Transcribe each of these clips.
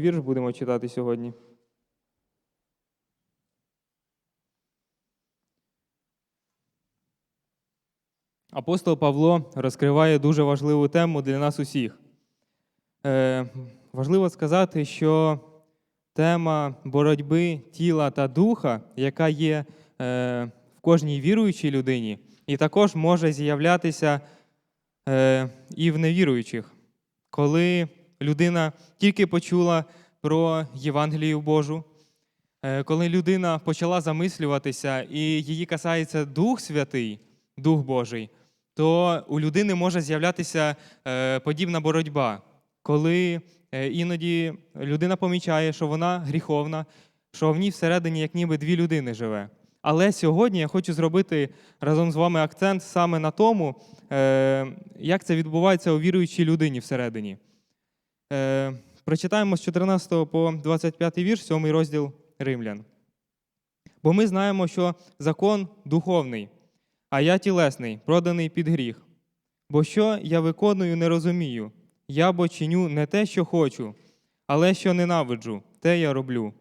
вірш будемо читати сьогодні. Апостол Павло розкриває дуже важливу тему для нас усіх. Е, важливо сказати, що тема боротьби тіла та духа, яка є е, в кожній віруючій людині, і також може з'являтися е, і в невіруючих, коли людина тільки почула про Євангелію Божу, е, коли людина почала замислюватися і її касається Дух Святий, Дух Божий, то у людини може з'являтися е, подібна боротьба, коли е, іноді людина помічає, що вона гріховна, що в ній всередині як ніби дві людини живе. Але сьогодні я хочу зробити разом з вами акцент саме на тому, як це відбувається у віруючій людині всередині. Е, Прочитаємо з 14 по 25 вірш, 7 розділ Римлян. Бо ми знаємо, що закон духовний, а я тілесний, проданий під гріх. Бо що я виконую, не розумію. Я бо чиню не те, що хочу, але що ненавиджу, те я роблю.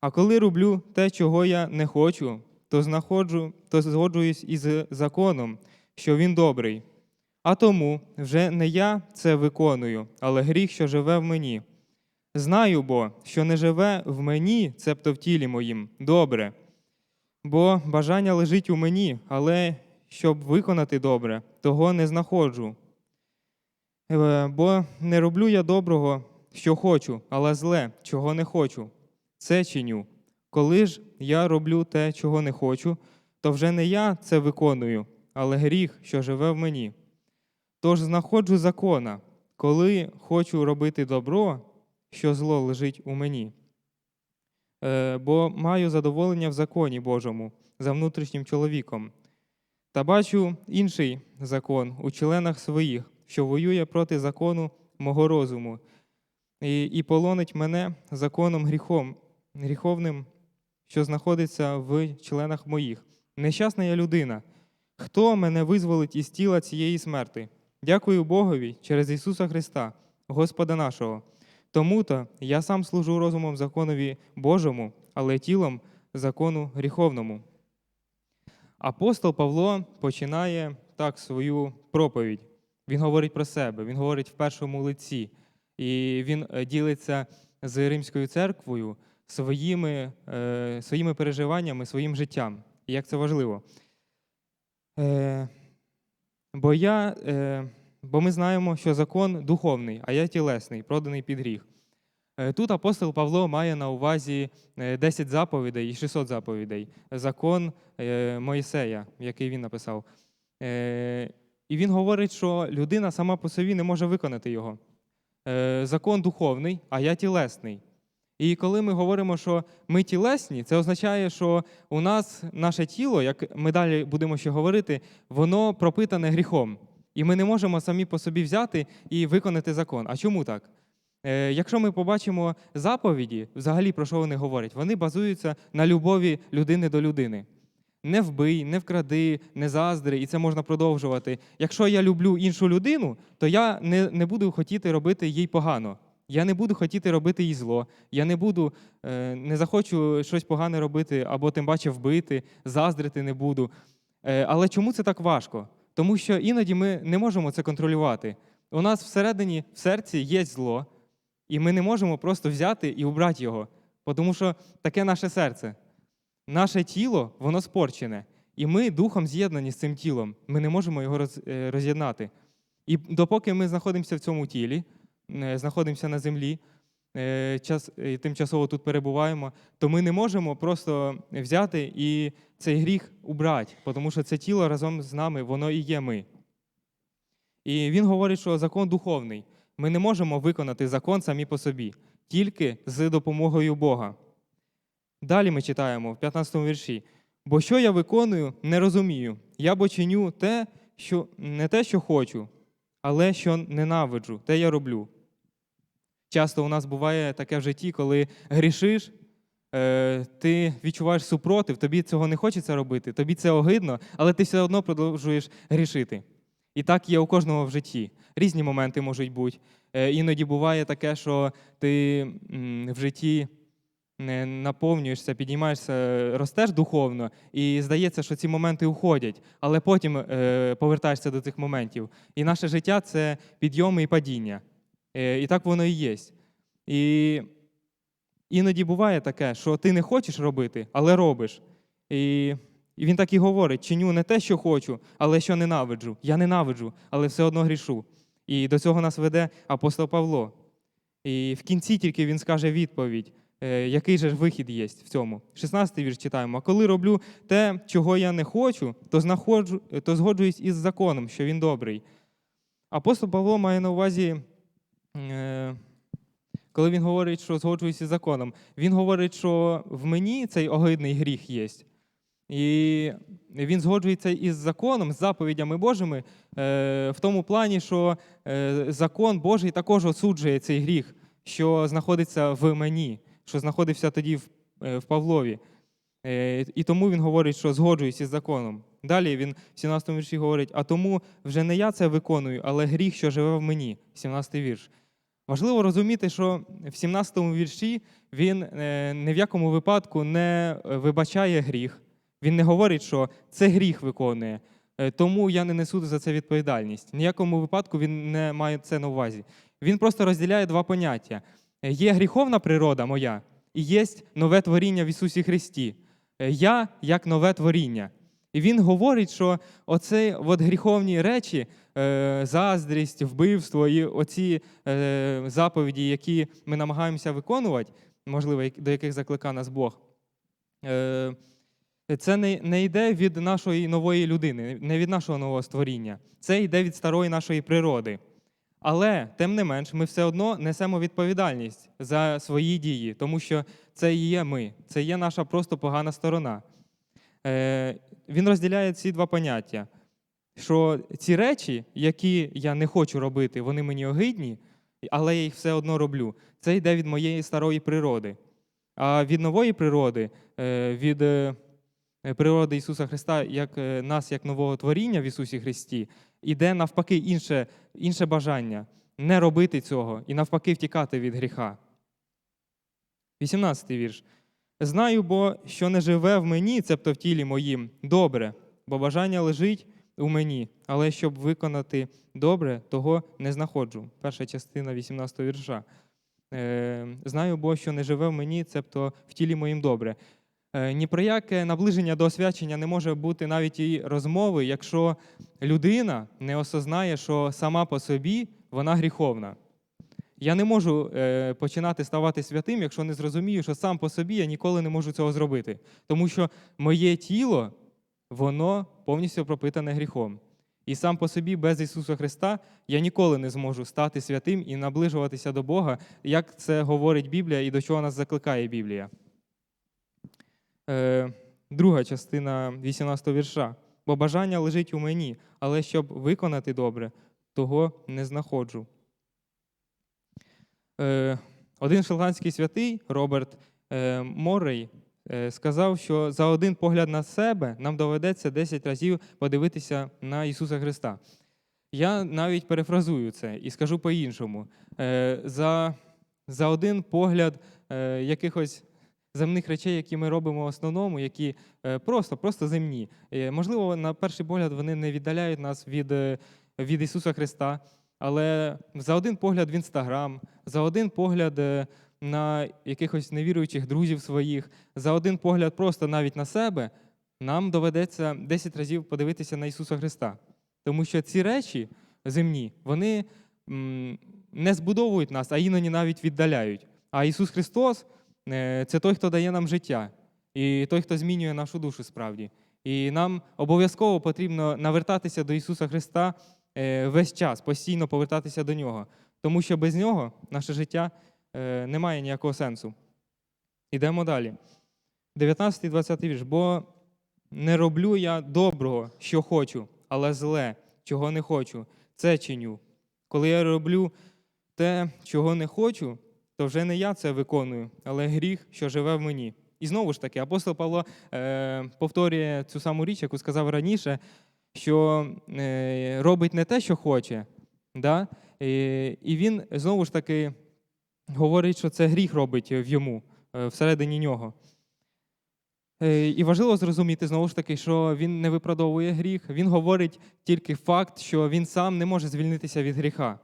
А коли роблю те, чого я не хочу, то знаходжу, то згоджуюсь із законом, що він добрий. А тому вже не я це виконую, але гріх, що живе в мені. Знаю бо, що не живе в мені, цебто в тілі моїм, добре. Бо бажання лежить у мені, але щоб виконати добре, того не знаходжу. Е, Бо не роблю я доброго, що хочу, але зле, чого не хочу. Це чиню. Коли ж я роблю те, чого не хочу, то вже не я це виконую, але гріх, що живе в мені. Тож знаходжу закона, коли хочу робити добро, що зло лежить у мені. Е, Бо маю задоволення в законі Божому за внутрішнім чоловіком. Та бачу інший закон у членах своїх, що воює проти закону мого розуму, і, і полонить мене законом гріхом, гріховним, що знаходиться в членах моїх. Нещасна я людина. Хто мене визволить із тіла цієї смерти? Дякую Богові через Ісуса Христа, Господа нашого. Тому-то я сам служу розумом законові Божому, але тілом закону гріховному. Апостол Павло починає так свою проповідь. Він говорить про себе, він говорить в першому лиці, і він е, ділиться з Римською церквою своїми, е, своїми переживаннями, своїм життям. І як це важливо. Е, бо, я, е, бо ми знаємо, що закон духовний, а я тілесний, проданий під гріх. Е, Тут апостол Павло має на увазі е, 10 заповідей і 600 заповідей, закон е, Моїсея, який він написав. Е, І він говорить, що людина сама по собі не може виконати його. Е, Закон духовний, а я тілесний. І коли ми говоримо, що ми тілесні, це означає, що у нас наше тіло, як ми далі будемо ще говорити, воно пропитане гріхом. І ми не можемо самі по собі взяти і виконати закон. А чому так? Е, Якщо ми побачимо заповіді, взагалі про що вони говорять, вони базуються на любові людини до людини. Не вбий, не вкради, не заздри, і це можна продовжувати. Якщо я люблю іншу людину, то я не, не буду хотіти робити їй погано. Я не буду хотіти робити їй зло. Я не буду, е, не захочу щось погане робити, або тим паче вбити, заздрити не буду. Е, Але чому це так важко? Тому що іноді ми не можемо це контролювати. У нас всередині, в серці є зло, і ми не можемо просто взяти і убрати його, тому що таке наше серце. Наше тіло, воно спорчене, і ми духом з'єднані з цим тілом. Ми не можемо його е, роз'єднати. І допоки ми знаходимося в цьому тілі, знаходимося на землі, е, час, е, тимчасово тут перебуваємо, то ми не можемо просто взяти і цей гріх убрати, тому що це тіло разом з нами, воно і є ми. І він говорить, що закон духовний. Ми не можемо виконати закон самі по собі, тільки з допомогою Бога. Далі ми читаємо в 15 вірші. Бо що я виконую, не розумію. Я бо чиню те, що не те, що хочу, але що ненавиджу, те я роблю. Часто у нас буває таке в житті, коли грішиш, е, ти відчуваєш супротив, тобі цього не хочеться робити, тобі це огидно, але ти все одно продовжуєш грішити. І так є у кожного в житті. Різні моменти можуть бути. Е, Іноді буває таке, що ти в житті не наповнюєшся, підіймаєшся, ростеш духовно, і здається, що ці моменти уходять, але потім е, повертаєшся до цих моментів. І наше життя це підйоми і падіння. Е, і так воно і є. І іноді буває таке, що ти не хочеш робити, але робиш. І, він так і говорить: чиню не те, що хочу, але що ненавиджу. Я ненавиджу, але все одно грішу. І до цього нас веде апостол Павло. І в кінці тільки він скаже відповідь, е, який же вихід є в цьому. 16-й вірш читаємо. А коли роблю те, чого я не хочу, то, знаходжу, то згоджуюсь із законом, що він добрий. Апостол Павло має на увазі, коли він говорить, що згоджуюсь із законом, він говорить, що в мені цей огидний гріх є. І він згоджується із законом, з заповідями Божими, е, в тому плані, що е, закон Божий також осуджує цей гріх, що знаходиться в мені, що знаходився тоді в, е, Павлові. Е, І тому він говорить, що згоджуюсь із законом. Далі він в 17 вірші говорить: а тому вже не я це виконую, але гріх, що живе в мені. 17 вірш. Важливо розуміти, що в 17 вірші він е, ні в якому випадку не вибачає гріх. Він не говорить, що це гріх виконує, е, тому я не несу за це відповідальність. В ніякому випадку він не має це на увазі. Він просто розділяє два поняття: Е, є гріховна природа моя, і є нове творіння в Ісусі Христі. Е, Я як нове творіння. І він говорить, що оце от гріховні речі, е, заздрість, вбивство і оці е, заповіді, які ми намагаємося виконувати, можливо, до яких закликає нас Бог. е, Це не, не йде від нашої нової людини, не від нашого нового створіння. Це йде від старої нашої природи. Але, тим не менш, ми все одно несемо відповідальність за свої дії, тому що це є ми, це є наша просто погана сторона. Е, Він розділяє ці два поняття: що ці речі, які я не хочу робити, вони мені огидні, але я їх все одно роблю. Це йде від моєї старої природи. А від нової природи, е, від е, природи Ісуса Христа, як нас, як нового творіння в Ісусі Христі, іде навпаки інше, інше бажання не робити цього і навпаки втікати від гріха. 18 вірш. Знаю, бо що не живе в мені, цебто в тілі моїм, добре, бо бажання лежить у мені, але щоб виконати добре, того не знаходжу. Перша частина 18 вірша. Е, Знаю, бо що не живе в мені, цебто в тілі моїм добре. Е, Ні про яке наближення до освячення не може бути навіть і розмови, якщо людина не осознає, що сама по собі вона гріховна. Я не можу е, починати ставати святим, якщо не зрозумію, що сам по собі я ніколи не можу цього зробити. Тому що моє тіло, воно повністю пропитане гріхом. І сам по собі, без Ісуса Христа, я ніколи не зможу стати святим і наближуватися до Бога, як це говорить Біблія і до чого нас закликає Біблія. Е, друга частина 18 вірша. Бо бажання лежить у мені, але щоб виконати добре, того не знаходжу. Е, один шотландський святий Роберт е, Моррей е, сказав, що за один погляд на себе нам доведеться 10 разів подивитися на Ісуса Христа. Я навіть перефразую це і скажу по-іншому. За, за один погляд якихось земних речей, які ми робимо в основному, які просто, просто земні. Можливо, на перший погляд вони не віддаляють нас від, від Ісуса Христа, але за один погляд в Інстаграм, за один погляд е, на якихось невіруючих друзів своїх, за один погляд просто навіть на себе, нам доведеться 10 разів подивитися на Ісуса Христа. Тому що ці речі земні, вони не збудовують нас, а іноді навіть віддаляють. А Ісус Христос е, це той, хто дає нам життя, і той, хто змінює нашу душу справді. І нам обов'язково потрібно навертатися до Ісуса Христа весь час, постійно повертатися до Нього. Тому що без нього наше життя е, не має ніякого сенсу. Ідемо далі. 19 20 вірш. Бо не роблю я доброго, що хочу, але зле, чого не хочу, це чиню. Коли я роблю те, чого не хочу, то вже не я це виконую, але гріх, що живе в мені. І знову ж таки, апостол Павло е, повторює цю саму річ, яку сказав раніше, що е, робить не те, що хоче. Да? І, він знову ж таки говорить, що це гріх робить в йому, е, всередині нього. Е, І важливо зрозуміти знову ж таки, що він не виправдовує гріх, він говорить тільки факт, що він сам не може звільнитися від гріха.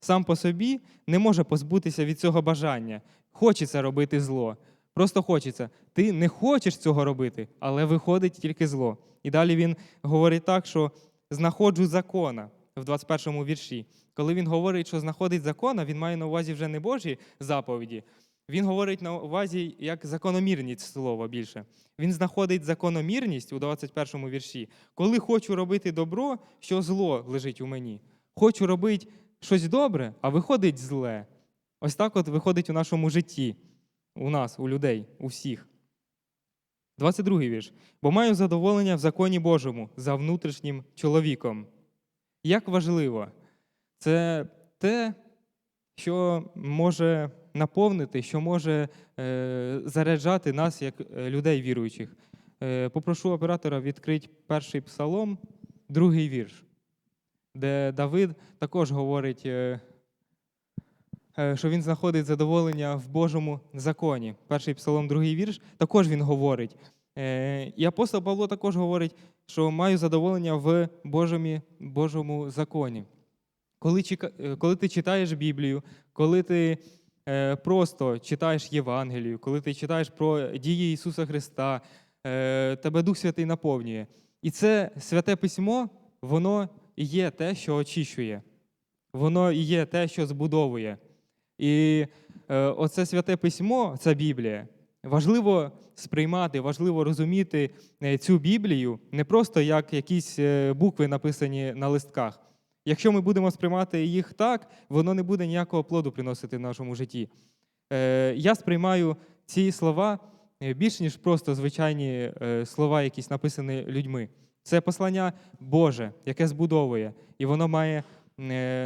Сам по собі не може позбутися від цього бажання. Хочеться робити зло. Просто хочеться. Ти не хочеш цього робити, але виходить тільки зло. І далі він говорить так, що знаходжу закона в 21 вірші. Коли він говорить, що знаходить закона, він має на увазі вже не Божі заповіді. Він говорить на увазі як закономірність слова більше. Він знаходить закономірність у 21 вірші. Коли хочу робити добро, що зло лежить у мені. Хочу робити щось добре, а виходить зле. Ось так от виходить у нашому житті, у нас, у людей, у всіх. 22 вірш. Бо маю задоволення в законі Божому за внутрішнім чоловіком. Як важливо, це те, що може наповнити, що може е, заряджати нас як е, людей віруючих. Е, попрошу оператора відкрити перший псалом, другий вірш, де Давид також говорить, е, що він знаходить задоволення в Божому законі. Перший псалом, другий вірш, також він говорить. Е, І апостол Павло також говорить, що маю задоволення в Божому, Божому законі. Коли, е, ти читаєш Біблію, коли ти е, просто читаєш Євангелію, коли ти читаєш про дії Ісуса Христа, е, тебе Дух Святий наповнює. І це святе письмо, воно і є те, що очищує, воно і є те, що збудовує. І е, оце святе письмо, ця Біблія, важливо сприймати, важливо розуміти е, цю Біблію не просто як якісь е, букви, написані на листках. Якщо ми будемо сприймати їх так, воно не буде ніякого плоду приносити в нашому житті. Я сприймаю ці слова більш ніж просто звичайні слова, якісь написані людьми. Це послання Боже, яке збудовує, і воно має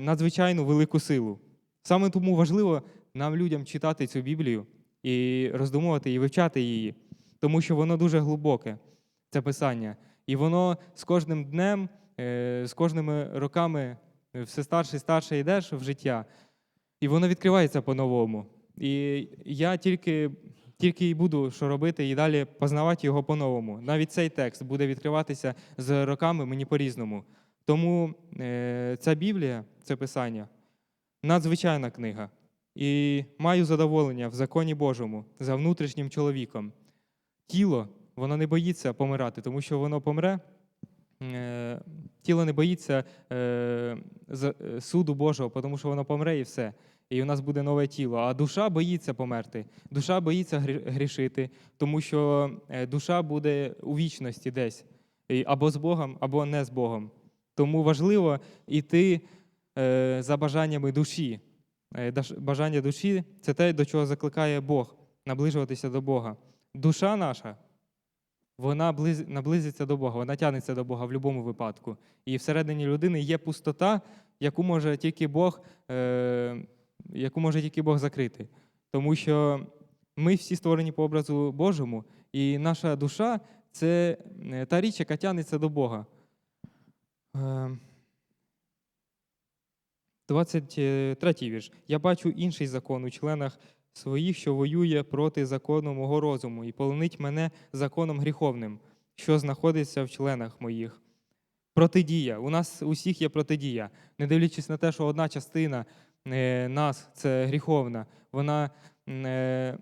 надзвичайну велику силу. Саме тому важливо нам, людям, читати цю Біблію і роздумувати і вивчати її, тому що воно дуже глибоке, це писання. І воно з кожним днем, е, з кожними роками е, все старше і старше йдеш в життя, і воно відкривається по-новому. І я тільки, тільки і буду що робити, і далі познавати його по-новому. Навіть цей текст буде відкриватися з роками мені по-різному. Тому е, ця Біблія, це писання, надзвичайна книга. І маю задоволення в законі Божому за внутрішнім чоловіком. Тіло, воно не боїться помирати, тому що воно помре. е, Тіло не боїться е, е, суду Божого, тому що воно помре і все. І у нас буде нове тіло. А душа боїться померти. Душа боїться грішити, тому що душа буде у вічності десь або з Богом, або не з Богом. Тому важливо йти за бажаннями душі. Е, Бажання душі це те, до чого закликає Бог, наближуватися до Бога. Душа наша, вона наблизиться до Бога, вона тягнеться до Бога в будь-якому випадку. І всередині людини є пустота, яку може тільки Бог, е, яку може тільки Бог закрити. Тому що ми всі створені по образу Божому, і наша душа це е, та річ, яка тягнеться до Бога. Е, 23 вірш. Я бачу інший закон у членах своїх, що воює проти закону мого розуму, і полонить мене законом гріховним, що знаходиться в членах моїх. Протидія. У нас усіх є протидія. Не дивлячись на те, що одна частина е, нас це гріховна, вона е,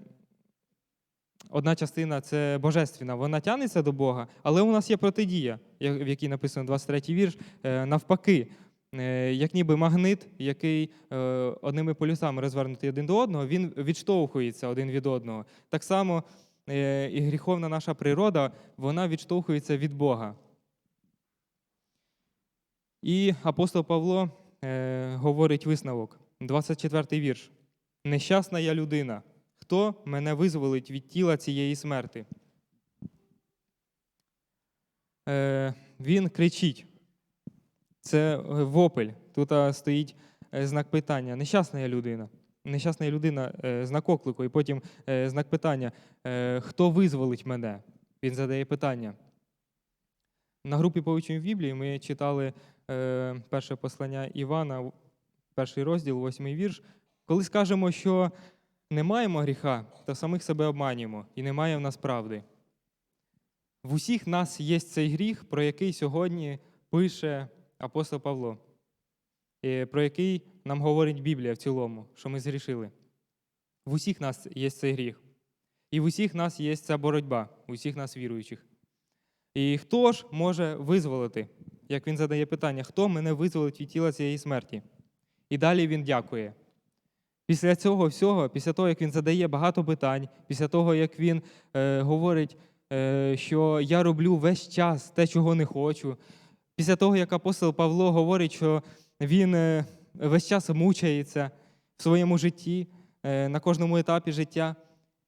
одна частина це божественна, вона тягнеться до Бога, але у нас є протидія, в якій написано 23 вірш, е, навпаки. Е, Як ніби магнит, який е, одними полюсами розвернутий один до одного, він відштовхується один від одного. Так само е, і гріховна наша природа, вона відштовхується від Бога. І апостол Павло говорить висновок, 24 вірш. Нещасна я людина. Хто мене визволить від тіла цієї смерти? Він кричить. Це е, вопель. Тут стоїть е, знак питання. Нещасна я людина. Нещасна я людина, е, знак оклику, і потім знак питання. Хто визволить мене? Він задає питання. На групі «Повчення в Біблії ми читали перше послання Івана, перший розділ, восьмий вірш. Коли скажемо, що не маємо гріха, то самих себе обманюємо і немає в нас правди. В усіх нас є цей гріх, про який сьогодні пише апостол Павло, про який нам говорить Біблія в цілому, що ми згрішили. В усіх нас є цей гріх. І в усіх нас є ця боротьба, у всіх нас віруючих. І хто ж може визволити, як він задає питання, хто мене визволить від тіла цієї смерті? І далі він дякує. Після цього всього, після того, як він задає багато питань, після того, як він е, говорить, е, що я роблю весь час те, чого не хочу, після того, як апостол Павло говорить, що він е, весь час мучається в своєму житті, е, на кожному етапі життя,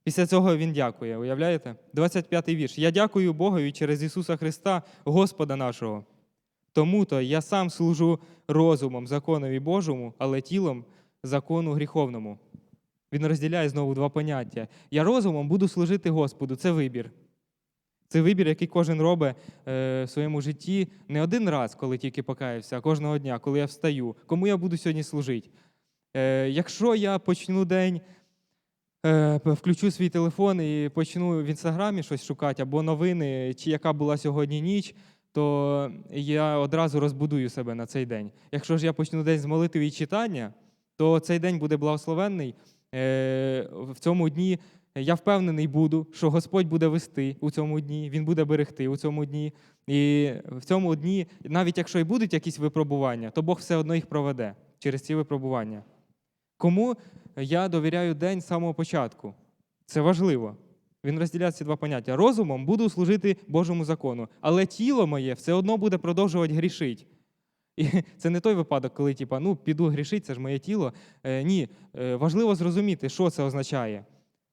після цього він дякує. Уявляєте? 25-й вірш. Я дякую Богові через Ісуса Христа, Господа нашого. Тому-то я сам служу розумом законові Божому, але тілом закону гріховному. Він розділяє знову два поняття. Я розумом буду служити Господу. Це вибір. Це вибір, який кожен робить е, в своєму житті не один раз, коли тільки покаявся, а кожного дня, коли я встаю. Кому я буду сьогодні служити? Е, якщо я почну день, е, включу свій телефон і почну в інстаграмі щось шукати, або новини, чи яка була сьогодні ніч, то я одразу розбудую себе на цей день. Якщо ж я почну день з молитви і читання, то цей день буде благословенний. Е, В цьому дні я впевнений буду, що Господь буде вести у цьому дні, Він буде берегти у цьому дні. І в цьому дні, навіть якщо і будуть якісь випробування, то Бог все одно їх проведе через ці випробування. Кому я довіряю день з самого початку? Це важливо. Він розділяє ці два поняття. Розумом буду служити Божому закону, але тіло моє все одно буде продовжувати грішити. І це не той випадок, коли типа, ну, піду грішити, це ж моє тіло. Е, ні, е, важливо зрозуміти, що це означає.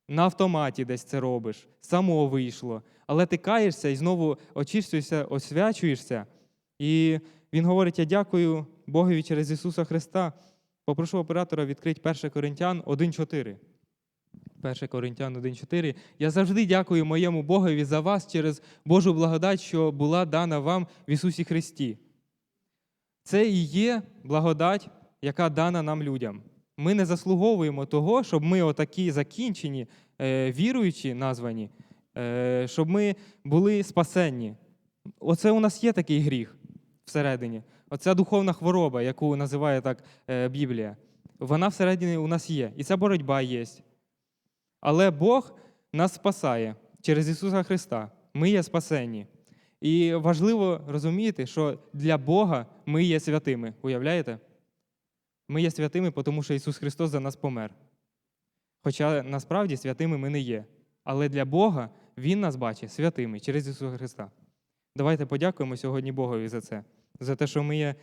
На автоматі десь це робиш, само вийшло. Але ти каєшся і знову очищуєшся, освячуєшся. І він говорить: Я дякую Богові через Ісуса Христа. Попрошу оператора відкрити 1 Коринтян 1.4. 1 Коринтян 1.4. Я завжди дякую моєму Богові за вас через Божу благодать, що була дана вам в Ісусі Христі. Це і є благодать, яка дана нам людям. Ми не заслуговуємо того, щоб ми отакі закінчені, е, віруючі названі, е, щоб ми були спасенні. Оце у нас є такий гріх всередині. Оця духовна хвороба, яку називає так е, Біблія, вона всередині у нас є. І ця боротьба є. Але Бог нас спасає через Ісуса Христа. Ми є спасенні. І важливо розуміти, що для Бога ми є святими. Уявляєте? Ми є святими, тому що Ісус Христос за нас помер. Хоча насправді святими ми не є. Але для Бога Він нас бачить святими через Ісуса Христа. Давайте подякуємо сьогодні Богові за це, за те, що ми є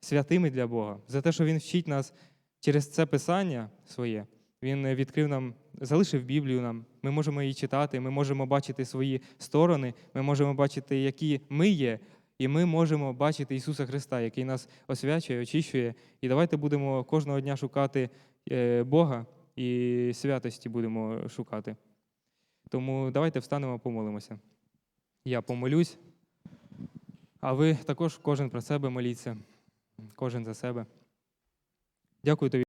святими для Бога, за те, що Він вчить нас через це Писання своє. Він відкрив нам, залишив Біблію нам. Ми можемо її читати, ми можемо бачити свої сторони, ми можемо бачити, які ми є, і ми можемо бачити Ісуса Христа, який нас освячує, очищує. І давайте будемо кожного дня шукати е, Бога і святості будемо шукати. Тому давайте встанемо, помолимося. Я помолюсь, а ви також кожен про себе моліться, кожен за себе. Дякую тобі.